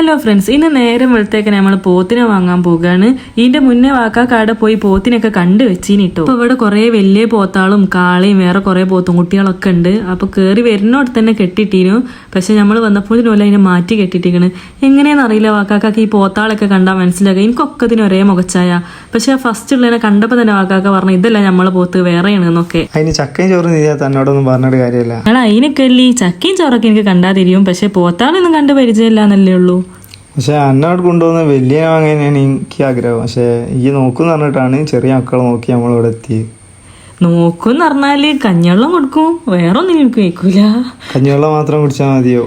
Hello friends ഇന്ന് നേരം വെളുത്തേക്ക് നമ്മൾ പോത്തിനെ വാങ്ങാൻ പോവുകയാണ് ഇതിന്റെ മുന്നേ വാക്കാക്കാടെ പോയി പോത്തിനൊക്കെ കണ്ടു വെച്ചീനിട്ടോ അപ്പൊ ഇവിടെ കുറെ വലിയ പോത്താളും കാളയും വേറെ കുറെ പോത്തും കുട്ടികളൊക്കെ ഉണ്ട്. അപ്പൊ കേറി വരുന്നോട് തന്നെ കെട്ടിട്ടീനു. പക്ഷെ നമ്മൾ വന്നപ്പോഴത്തേനും അതിനെ മാറ്റി കെട്ടിട്ടിരിക്കണ് എങ്ങനെയാണെന്ന് അറിയില്ല വാക്കാക്കാക്ക് ഈ പോത്താളൊക്കെ കണ്ടാൽ മനസ്സിലാക്കുക എനിക്കൊക്കെ ഇതിന് ഒരേ മുഖച്ചായ പക്ഷെ ഫസ്റ്റ് ഉള്ളതിനെ കണ്ടപ്പോ തന്നെ വാക്കാക്ക പറഞ്ഞു ഇതല്ല നമ്മളെ പോത്ത് വേറെയാണ് എന്നൊക്കെ. അതിന് ചക്കയും ചോറും തന്നോടൊന്നും പറഞ്ഞിട്ട് കാര്യമല്ല. അതിനൊക്കെ അല്ലേ ചക്കയും ചോറൊക്കെ എനിക്ക് കണ്ടാ തിരിയും പക്ഷെ പോത്താളൊന്നും കണ്ട് പരിചയമില്ല എന്നല്ലേ ഉള്ളൂ. പക്ഷെ അന്നെ അവിടെ കൊണ്ടുപോകുന്ന വലിയ വാങ്ങാനാണ് എനിക്ക് ആഗ്രഹം. പക്ഷെ ഈ നോക്കുന്ന് പറഞ്ഞിട്ടാണ് ചെറിയ മക്കളെ നോക്കി നമ്മളിവിടെ എത്തിയത്. നോക്കും പറഞ്ഞാൽ കഞ്ഞവെള്ളം കൊടുക്കും. വേറെ ഒന്നും എനിക്ക് കേൾക്കൂല കഞ്ഞിവെള്ളം മാത്രം കുടിച്ചാൽ മതിയോ?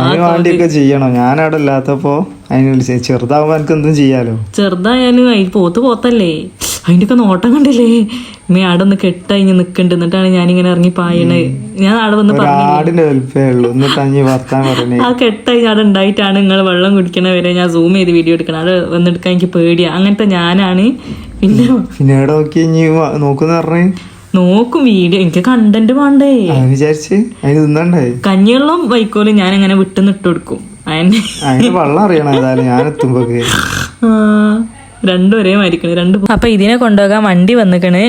അതിന് വേണ്ടിയൊക്കെ ചെയ്യണം. ഞാനവിടെ ഇല്ലാത്തപ്പോ അതിന് ചെറുതാവുമ്പോൾ എനിക്ക് എന്തും ചെയ്യാലോ? ചെറുതായാലും അതിന് പോത്ത് പോത്തല്ലേ. അതിന്റെ ഒക്കെ നോട്ടം കണ്ടില്ലേ? മേ ആടെ ഒന്ന് കെട്ടഴിഞ്ഞ് നിക്കണ്ട്. എന്നിട്ടാണ് ഞാനിങ്ങനെ ഇറങ്ങി പായണത് ഞാൻ ആടെ വന്ന് പറഞ്ഞു ആടിന്റെ വലിപ്പേ ഉള്ളൂ. എന്നിട്ട് വർത്താൻ പറഞ്ഞേ ആ കെട്ടഴിഞ്ഞ് അവിടെ ഉണ്ടായിട്ടാണ് നിങ്ങൾ വെള്ളം കുടിക്കണ വരെ ഞാൻ സൂം ചെയ്ത് വീഡിയോ എടുക്കണം. അവിടെ വന്നെടുക്കാൻ എനിക്ക് പേടിയാ. അങ്ങനത്തെ ഞാനാണ്. പിന്നെ പിന്നെ നോക്കുന്ന നോക്കി ഇനി വ- നോക്കുന്ന് നോക്കും വീഡിയോ. എനിക്ക് കണ്ടന്റ് വേണ്ടേ? അത് വിചാരിച്ച്. അതിന് തിന്നണ്ടേ? കഞ്ഞിവെള്ളം വൈക്കോലും ഞാൻ അങ്ങനെ വിട്ട് നിട്ട് കൊടുക്കും. അതിന് വെള്ളം അറിയണം ഏതായാലും ഞാൻ എത്തുമ്പോ ആ, രണ്ടും ഒരേ മരിക്കണേ രണ്ട് അപ്പൊ ഇതിനെ കൊണ്ടുപോകാൻ വണ്ടി വന്നിക്കണ്.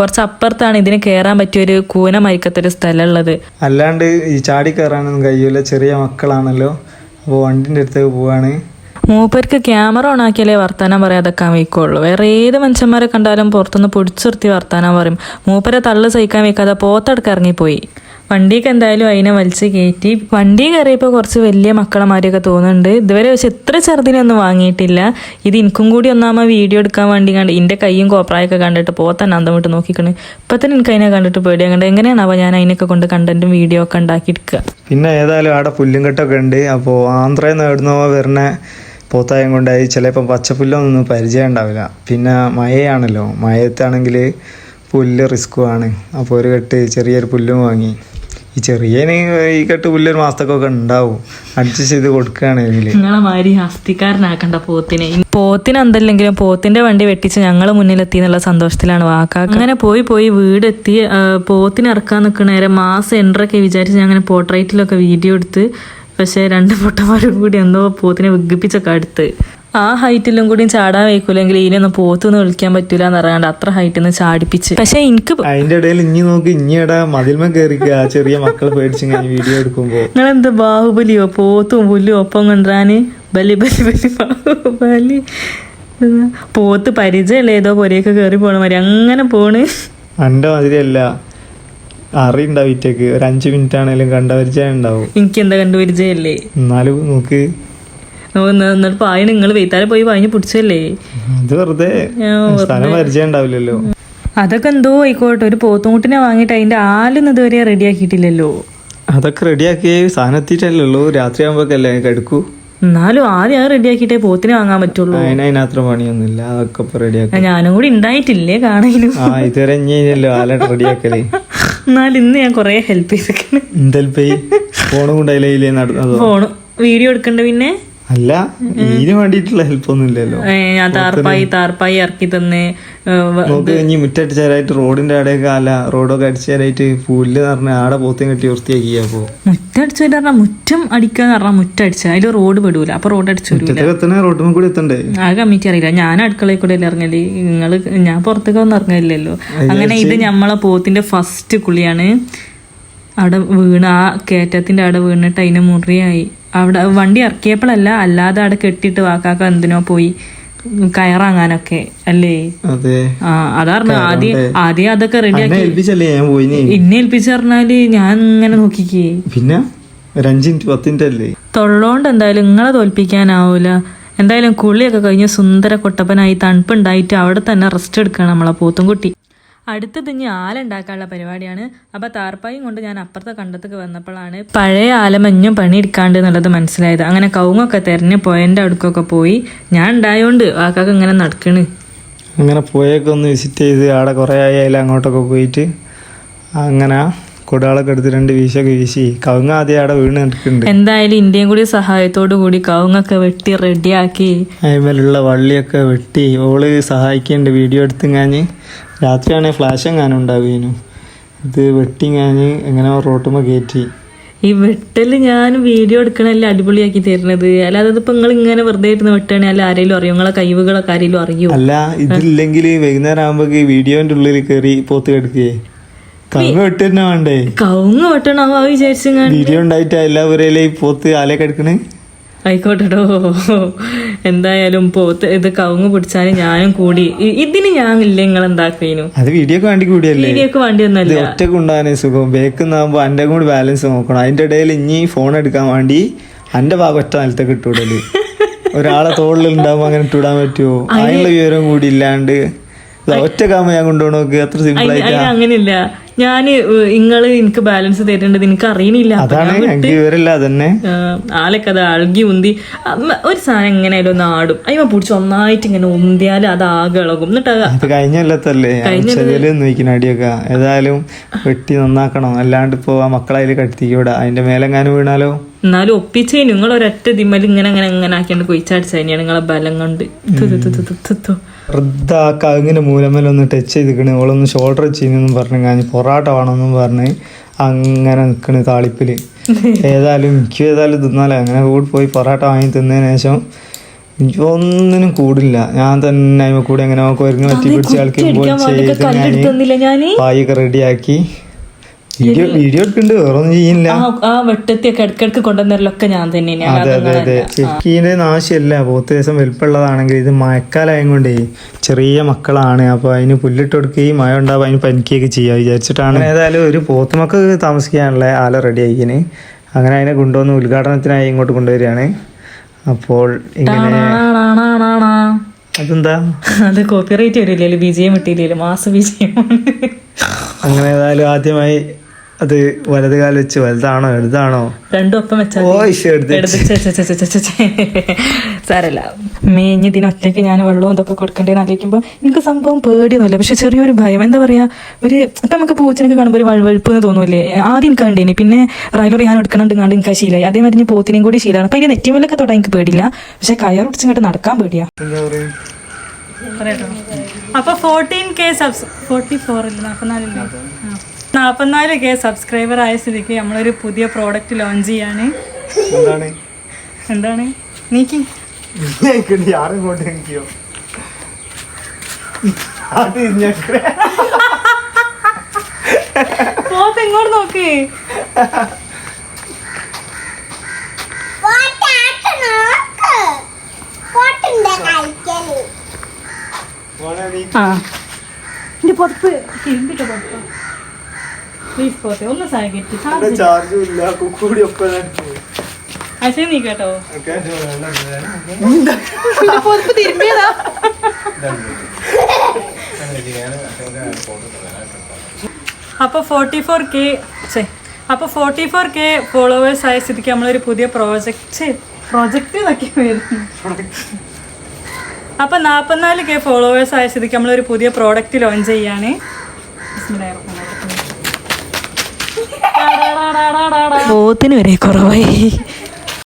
കുറച്ച് അപ്പുറത്താണ് ഇതിന് കയറാൻ പറ്റിയ ഒരു കൂന മരിക്കത്തൊരു സ്ഥലം ഉള്ളത് അല്ലാണ്ട് ഈ ചാടി കയറാനൊന്നും കഴിയൂല. ചെറിയ മക്കളാണല്ലോ. അപ്പോൾ വണ്ടിന്റെ അടുത്തേക്ക് പോവാണ്. മൂപ്പർക്ക് ക്യാമറ ഓൺ ആക്കിയാലേ വർത്താനം പറയാതൊക്കാൻ വയ്ക്കുള്ളൂ. വേറെ ഏത് മനുഷ്യന്മാരെ കണ്ടാലും പുറത്തുനിന്ന് പൊടിച്ചുർത്തി വർത്താനം പറയും. മൂപ്പരെ തള്ളു സഹിക്കാൻ വയ്ക്കാതെ പോത്തടക്ക് ഇറങ്ങിപ്പോയി. വണ്ടിക്ക് എന്തായാലും അതിനെ വലിച്ച് കയറ്റി വണ്ടി കയറിയപ്പോൾ കുറച്ച് വലിയ മക്കളമാരെയൊക്കെ തോന്നുന്നുണ്ട്. ഇതുവരെ പക്ഷെ എത്ര ചെറുതിനൊന്നും വാങ്ങിയിട്ടില്ല. ഇത് എനിക്കും കൂടി ഒന്നാമ വീഡിയോ എടുക്കാൻ വേണ്ടി കണ്ട് എന്റെ കൈയും കോപ്രായൊക്കെ കണ്ടിട്ട് പോത്തന്നെ അന്തം വിട്ട് നോക്കിക്കണ്. ഇപ്പം തന്നെ എനിക്ക് അതിനെ കണ്ടിട്ട് പേടിയാ. കണ്ട് അപ്പോൾ ഞാൻ അതിനൊക്കെ കൊണ്ട് കണ്ടന്റും വീഡിയോ ഒക്കെ ഉണ്ടാക്കിയെടുക്കുക പിന്നെ ഏതായാലും അവിടെ പുല്ലും കെട്ടൊക്കെ ഉണ്ട്. അപ്പോൾ ആന്ധ്രയിൽ നിന്ന് എവിടുന്നോ വരുന്ന പോത്തായം കൊണ്ടായി ചിലപ്പം പച്ചപ്പുല്ലൊന്നും പരിചയം ഉണ്ടാവില്ല പിന്നെ മഴയാണല്ലോ. മഴയത്താണെങ്കിൽ പുല്ല് റിസ്ക്കുമാണ് അപ്പോൾ ഒരു കെട്ട് ചെറിയൊരു പുല്ലും വാങ്ങി. ഈ ചെറിയ ഈ കെട്ട് പുല്ലൊരു മാസത്തൊക്കെ ഉണ്ടാവും. അഡ്ജസ്റ്റ് ചെയ്ത് കൊടുക്കുകയാണെങ്കിൽ നിങ്ങളെ മാതിരി പോത്തിനെ. പോത്തിന് എന്തല്ലെങ്കിലും പോത്തിന്റെ വണ്ടി വെട്ടിച്ച് ഞങ്ങൾ മുന്നിലെത്തി എന്നുള്ള സന്തോഷത്തിലാണ് വാക്കാക്ക. അങ്ങനെ പോയി പോയി വീടെത്തി പോത്തിനിറക്കാൻ പോത്തിന് ഇറക്കാൻ നിൽക്കുന്ന നേരം മാസം എൻട്രൊക്കെ വിചാരിച്ച് ഞാൻ അങ്ങനെ പോർട്രേറ്റിലൊക്കെ വീഡിയോ എടുത്ത് പക്ഷേ രണ്ട് പൊട്ടന്മാരും കൂടി എന്തോ പോത്തിനെ വിഗ്ഗിപ്പിച്ചൊക്കെ അടുത്ത്. ആ ഹൈറ്റിലും കൂടി ചാടാൻ വയ്ക്കൂലെങ്കിൽ ഇതിനൊന്നും പോത്തുനിന്ന് വിളിക്കാൻ പറ്റൂല എന്ന് പറയാണ്ട് അത്ര ഹൈറ്റിൽ നിന്ന് ചാടിപ്പിച്ച്. പക്ഷെ എനിക്ക് അതിന്റെ ഇടയിൽ ഇനി നോക്കി ഇഞ്ഞിടെ മതിൽമ കയറിക്കുക ചെറിയ മക്കളെ പേടിച്ച് വീഡിയോ വീഡിയോ എടുക്കുമ്പോൾ നിങ്ങളെന്ത് ബാഹുബലിയോ പോത്തും പുല്ലും ഒപ്പം കൊണ്ടുവരാന്? ബലി ബലി ബലി ബാഹുബലി. പോത്ത് പരിചയല്ലേ ഏതോ പൊരയൊക്കെ കേറി പോണ മാതിരി. അങ്ങനെ പോണ്. എന്റെ മാതിരിയല്ല. അറിയുണ്ടാവും ഇറ്റക്ക്. ഒരു അഞ്ചു മിനിറ്റ് ആണെങ്കിലും കണ്ട പരിചയം ഉണ്ടാവും. എനിക്ക് എന്താ കണ്ടു പരിചയല്ലേ? എന്നാലും നോക്ക്. എന്നിട്ട് പായ നിങ്ങൾ വെയ്ത്താലെ പോയി പാഞ്ഞ് പിടിച്ചല്ലേ അത് വെറുതെ സ്ഥലം പരിചയം ഉണ്ടാവില്ലല്ലോ അതൊക്കെ എന്തോ ആയിക്കോട്ടെ ഒരു പോത്തുമുട്ടിനെ വാങ്ങിയിട്ട് അതിന്റെ ആലൊന്നും ഇതുവരെ റെഡിയാക്കിയിട്ടില്ലല്ലോ. അതൊക്കെ റെഡിയാക്കി സാധനം എത്തിയിട്ടല്ലേ രാത്രി ആകുമ്പോഴൊക്കെ കിടക്കൂ. എന്നാലും ആദ്യം അത് റെഡിയാക്കിയിട്ടേ പോത്തിനെ വാങ്ങാൻ പറ്റുള്ളൂ. അതിന് അതിനത്ര പണിയൊന്നുമില്ല. അതൊക്കെ ഇപ്പൊ റെഡിയാക്കി. ഞാനും കൂടി ഉണ്ടായിട്ടില്ലേ കാണാനും? ഇതുവരെ റെഡിയാക്കൽ? എന്നാലും ഇന്ന് ഞാൻ കൊറേ ഹെൽപ്പ് പോയി ഫോണും നടന്നതോ ഫോണ് വീഡിയോ എടുക്കണ്ട പിന്നെ? അല്ല ഇതിന് വേണ്ടിയിട്ടുള്ള ഹെൽപ്പ് ഒന്നും ഇല്ലല്ലോ. ഞാൻ താർപ്പായി താർപ്പായി ഇറക്കി തന്ന് ഇനി മുറ്റടിച്ചാലായിട്ട് റോഡിന്റെ അടയൊക്കെ അല്ല റോഡൊക്കെ അടിച്ചാലായിട്ട് പുല്ല് നിറഞ്ഞ ആടെ പോത്തേം കെട്ടി വൃത്തിയാക്കി അപ്പോ മുറ്റടിച്ചു പറഞ്ഞാൽ മുറ്റം അടിക്കാന്ന് പറഞ്ഞാൽ മുറ്റടിച്ച അതിൽ റോഡ് പെടൂല അപ്പൊ റോഡ് അടിച്ചു റോഡിൽ റോഡിന് കൂടി എത്തണ്ടേ? ആ കമ്മിറ്റി അറിയില്ല ഞാൻ അടുക്കളയിൽ കൂടെ അല്ലേ ഇറങ്ങൽ നിങ്ങൾ ഞാൻ പുറത്തേക്ക് ഒന്നും ഇറങ്ങില്ലല്ലോ അങ്ങനെ ഇത് നമ്മളെ പോത്തിന്റെ ഫസ്റ്റ് കുളിയാണ്. അവിടെ വീണ് ആ കയറ്റത്തിന്റെ അവിടെ വീണിട്ട് അതിന് മുറിയായി. അവിടെ വണ്ടി ഇറക്കിയപ്പോഴല്ല അല്ലാതെ അവിടെ കെട്ടിയിട്ട് വാക്കാക്ക എന്തിനോ പോയി കയറാങ്ങാനൊക്കെ അല്ലേ? ആ അതാർന്നു ആദ്യം ആദ്യം അതൊക്കെ റെഡി എന്നെ ഏൽപ്പിച്ച് പറഞ്ഞാൽ ഞാൻ ഇങ്ങനെ നോക്കിക്കേ. പിന്നെ? പത്ത് അല്ലേ? തൊള്ളോണ്ട് എന്തായാലും നിങ്ങളെ തോൽപ്പിക്കാനാവൂല. എന്തായാലും കുളിയൊക്കെ കഴിഞ്ഞ് സുന്ദര കൊട്ടപ്പനായി തണുപ്പുണ്ടായിട്ട് അവിടെ തന്നെ റെസ്റ്റ് എടുക്കണം നമ്മളെ പോത്തുംകുട്ടി. അടുത്തത് ഇനി ആലുണ്ടാക്കാനുള്ള പരിപാടിയാണ്. അപ്പൊ താർപ്പായും കൊണ്ട് ഞാൻ അപ്പുറത്തെ കണ്ടത്തേക്ക് വന്നപ്പോഴാണ് പഴയ ആലമഞ്ഞും പണിയെടുക്കാണ്ട് എന്നുള്ളത് മനസ്സിലായത്. അങ്ങനെ കവുങ്ങൊക്കെ തെരഞ്ഞ് പോയതിന്റെ അടുക്കൊക്കെ പോയി ഞാൻ ഉണ്ടായോണ്ട് ആക്കാക്ക് ഇങ്ങനെ നടക്കണ്. അങ്ങനെ പോയൊക്കെ ഒന്ന് വിസിറ്റ് ചെയ്ത് അവിടെ കുറേ ആയാലും അങ്ങോട്ടൊക്കെ പോയിട്ട് അങ്ങനെ കുടാളൊക്കെ എടുത്ത് രണ്ട് വീശൊക്കെ വീശി കവുങ്ങ ആദ്യം അവിടെ വീണ് നിൽക്കുന്നുണ്ട് എന്തായാലും ഇന്ത്യയും കൂടി സഹായത്തോടു കൂടി കവുങ്ങൊക്കെ വെട്ടി റെഡിയാക്കി അതിന്മേലുള്ള വള്ളിയൊക്കെ വെട്ടി. ഓൾ സഹായിക്കുന്നുണ്ട് വീഡിയോ എടുത്തുങ്ങാഞ്ഞ് രാത്രിയാണെങ്കിൽ ഫ്ലാഷ് എങ്ങാനും ഉണ്ടാവുകയും ഇത് വെട്ടിങ്ങാഞ്ഞ് എങ്ങനെ റോട്ടുമ്പോൾ കയറ്റി ഈ വെട്ടൽ ഞാൻ വീഡിയോ എടുക്കണല്ലേ അടിപൊളിയാക്കി തരുന്നത്. അല്ലാതെ ഇപ്പൊ നിങ്ങൾ ഇങ്ങനെ വെറുതെ ഇരുന്ന് വെട്ടണേ അല്ല ആരെങ്കിലും അറിയോ? നിങ്ങളെ കഴിവുകളൊക്കെ ആരെങ്കിലും അറിയോ? അല്ല ഇതില്ലെങ്കിൽ വൈകുന്നേരം ആകുമ്പോ വീഡിയോന്റെ ഉള്ളിൽ കയറി പോത്ത് കിടക്കേ. കവുങ്ങ് വെട്ട് തന്നെ വേണ്ടേ? കവുങ്ങ് വെട്ടണോ വിചാരിച്ചു വീഡിയോ ഉണ്ടായിട്ട് എല്ലാവരെയും പോത്ത് ആലേ കിടക്കണേ. ആയിക്കോട്ടെടോ. എന്തായാലും പോത്ത് ഇത് കവുങ്ങ് പിടിച്ചാൽ ഞാനും കൂടി. ഇതിന് ഞാൻ ഇല്ല നിങ്ങൾ എന്താക്കേനു? അത് വീഡിയോ വേണ്ടി കൂടിയല്ലേ? വീഡിയോക്ക് വേണ്ടി ഒന്നല്ല ഒറ്റയ്ക്ക് ഉണ്ടാകാനേ സുഖം. ബേക്കുന്നാകുമ്പോ എന്റെ കൂടി ബാലൻസ് നോക്കണം. അതിന്റെ ഇടയിൽ ഇനി ഫോൺ എടുക്കാൻ വേണ്ടി എന്റെ ഭാഗം ഒറ്റ നിലത്തേക്ക് ഇട്ടുവിടൽ ഒരാളെ തോളിൽ ഉണ്ടാവുമ്പോ അങ്ങനെ ഇട്ടുവിടാൻ പറ്റുമോ അതിനുള്ള വിവരം കൂടി ഇല്ലാണ്ട്. ഒറ്റ കാമ ഞാൻ കൊണ്ടുപോകണോക്ക് അത്ര സിമ്പിൾ ആയിട്ട്. അങ്ങനെയില്ല. ഞാൻ നിങ്ങൾ എനിക്ക് ബാലൻസ് തരേണ്ടത് എനിക്ക് അറിയണില്ല. ആലക്കത് അഴുകി ഉന്തി. ഒരു സാധനം എങ്ങനെയായാലും ഒന്ന് ആടും. അയ്യോ പിടിച്ച് ഒന്നായിട്ട് ഇങ്ങനെ ഉന്തിയാൽ അത് ആകെ ഇളകും. എന്നിട്ട് അത് അത് കഴിഞ്ഞ കൊല്ലത്തല്ലേ ചെതിൽ അടിയൊക്കെ. ഏതായാലും വെട്ടി നന്നാക്കണം. അല്ലാണ്ട് ഇപ്പോ ആ മക്കളെ അതിൽ കട്ടിക്കൂടെ അതിന്റെ മേലെങ്ങാനും വീണാലോ? എന്നാലും ഒപ്പിച്ചു നിങ്ങൾ ഒരൊറ്റ ദിമ്മൽ ഇങ്ങനെ അങ്ങനെ അങ്ങനെ ആക്കിയാണ്ട് കൊയിച്ചടിച്ച നിങ്ങളെ ബലം കൊണ്ട്. തു. വെറുതെ മൂലമേലൊന്ന് ടച്ച് ചെയ്തിക്കണ്. ഓളൊന്ന് ഷോൾഡർ ചെയ്യുന്നെന്നും പറഞ്ഞു ഞാൻ പൊറാട്ട വേണമെന്നും പറഞ്ഞ് അങ്ങനെ നിൽക്കണ് താളിപ്പിൽ. ഏതായാലും എനിക്ക് ഏതായാലും തിന്നാലോ. അങ്ങനെ കൂടി പോയി പൊറാട്ട വാങ്ങി തിന്നതിന് ശേഷം ഒന്നിനും കൂടില്ല. ഞാൻ തന്നെ അതിമ കൂടെ എങ്ങനെ ഒരുങ്ങി പറ്റി പിടിച്ച് കളിക്കുമ്പോൾ പോയി ചെയ്ത് ഞാൻ പായൊക്കെ റെഡിയാക്കി വീഡിയോ വീഡിയോ എടുക്കുന്നുണ്ട് വേറെ ഒന്നും ചെയ്യില്ല. ആ വെട്ടത്തിയൊക്കെ ഇടക്കിടക്ക് കൊണ്ടുവന്നതിലൊക്കെ ഞാൻ തന്നെയാണ്. അതെ അതെ അതെ. ചെക്കീന്റെ നാശമല്ല. പോത്ത് ദിവസം വലിപ്പമുള്ളതാണെങ്കിൽ ഇത് മഴക്കാലായ കൊണ്ടേ ചെറിയ മക്കളാണ്. അപ്പോൾ അതിന് പുല്ലിട്ട് കൊടുക്കുകയും മഴ ഉണ്ടാവും അതിന് പനിക്കുകയൊക്കെ ചെയ്യുക വിചാരിച്ചിട്ടാണ്. ഏതായാലും ഒരു പോത്തുമക്ക് താമസിക്കാനുള്ള ആല റെഡി ആയിക്കിന് അങ്ങനെ അതിനെ കൊണ്ടുവന്ന് ഉദ്ഘാടനത്തിനായി ഇങ്ങോട്ട് കൊണ്ടുവരികയാണ്. അപ്പോൾ ഇങ്ങനെ അതെന്താ? അത് കോപ്പിറൈറ്റ് വരില്ലല്ലോ. മാസ അങ്ങനെ ഏതായാലും ആദ്യമായി അത് വലത് കാലം വെച്ച് വലുതാണോ എഴുതാണോ രണ്ടും ഒപ്പം. സാരല്ല. മേഞ്ഞ് ഇതിനൊറ്റയ്ക്ക് ഞാൻ വെള്ളവും ഇതൊക്കെ കൊടുക്കണ്ടേന്ന് ആലോചിക്കുമ്പോൾ എനിക്ക് സംഭവം പേടിയൊന്നുമില്ല. പക്ഷെ ചെറിയൊരു ഭയം. എന്താ പറയാ ഒരു ഇപ്പൊ നമുക്ക് പൂച്ചനൊക്കെ കാണുമ്പോൾ ഒരു വഴുവഴുപ്പ് എന്ന് തോന്നൂലേ ആദ്യം എനിക്ക് കണ്ടേനി. പിന്നെ റൈലർ ഞാൻ എടുക്കണുണ്ട് കണ്ട് എനിക്ക് ശീലായി. ശീലമായി അതേമാതിരി പോത്തിനെയും കൂടി ശീലമാണ്. അപ്പൊ അതിന്റെ നെറ്റിമല്ലൊക്കെ തൊടാൻ എനിക്ക് പേടിയില്ല. പക്ഷെ കയറുടിച്ചിങ്ങോട്ട് നടക്കാൻ പേടിയാ. അപ്പൊ fourteen K subs forty four ഇല്ല? നാൽപ്പത്തിനാലില്ല നാൽപ്പത്തിനാല് കെ സബ്സ്ക്രൈബർ ആയ സ്ഥിതിക്ക് നമ്മളൊരു പുതിയ പ്രോഡക്റ്റ് ലോഞ്ച് ചെയ്യാണ്. എന്താണ്? എന്താണ്? നീക്കി. പോത്ത് ഇങ്ങോട്ട് നോക്ക്. ആ. എന്റെ പുറത്ത് തിരുമ്പിട്ട പുറത്ത് പ്ലീസ് പോത്തെ ഒന്ന് സഹകരിച്ചു ചാർജും ഇല്ല. കുക്കൂടി ഒപ്പം അച്ഛൻ നീ കേട്ടോ? പുറത്ത് തിരുമ്പിയതാ. അപ്പൊ ഫോർട്ടി ഫോർ കെ അപ്പൊ ഫോർട്ടി ഫോർ കെ ഫോളോവേഴ്സ് ആയ സ്ഥിതിക്ക് നമ്മളൊരു പുതിയ പ്രോജക്റ്റ് പ്രോജക്റ്റ് എന്നൊക്കെ വരുന്നു അപ്പൊ നാപ്പത്തിനാല് കെ ഫോളോവേഴ്സ് ആയ സ്ഥിതിക്ക് നമ്മളൊരു പുതിയ പ്രോഡക്റ്റ് ലോഞ്ച് ചെയ്യാണ്. പോത്തിന് വരെ കുറവായി.